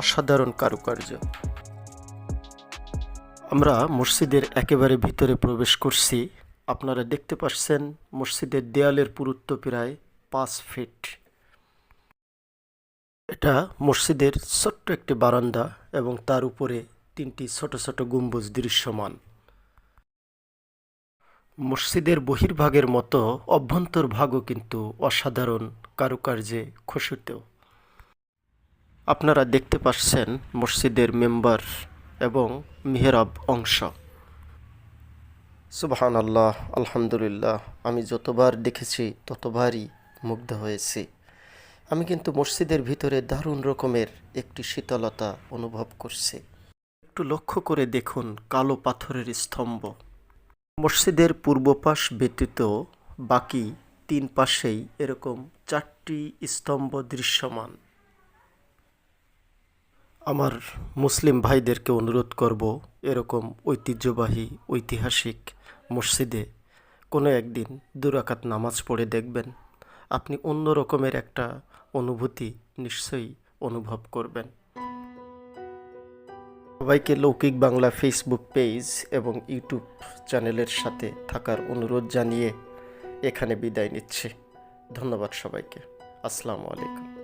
অসাধারণ কারুকার্য। আমরা মসজিদের একেবারে ভিতরে প্রবেশ করছি। আপনারা দেখতে পাচ্ছেন মসজিদের দেয়ালের পুরুত্ব প্রায় পাঁচ ফিট। এটা মসজিদের ছোট্ট একটি বারান্দা এবং তার উপরে তিনটি ছোট ছোট গম্বুজ দৃশ্যমান। মসজিদের বহির্ভাগের মতো অভ্যন্তর ভাগও কিন্তু অসাধারণ কারুকার্যে খসিত। আপনারা দেখতে পাচ্ছেন মসজিদের মেম্বার এবং মেহরাব অংশ। সুবহান আল্লাহ আলহামদুলিল্লাহ, আমি যতবার দেখেছি ততবারই মুগ্ধ হয়েছি। আমি কিন্তু মসজিদের ভিতরে দারুণ রকমের একটি শীতলতা অনুভব করছি। একটু লক্ষ্য করে দেখুন কালো পাথরের স্তম্ভ। মসজিদের পূর্ব পাশ ব্যতীত বাকি তিন পাশেই এরকম চারটি স্তম্ভ দৃশ্যমান। আমার মুসলিম ভাইদেরকে অনুরোধ করব এরকম ঐতিহ্যবাহী, ঐতিহাসিক মসজিদে কোনো একদিন দুরাকাত নামাজ পড়ে দেখবেন। আপনি অন্য রকমের একটা অনুভূতি নিশ্চয়ই অনুভব করবেন। সবাইকে লৌকিক বাংলা ফেসবুক পেজ এবং ইউটিউব চ্যানেলের সাথে থাকার অনুরোধ জানিয়ে এখানে বিদায় নিচ্ছি। ধন্যবাদ সবাইকে। আসসালামু আলাইকুম।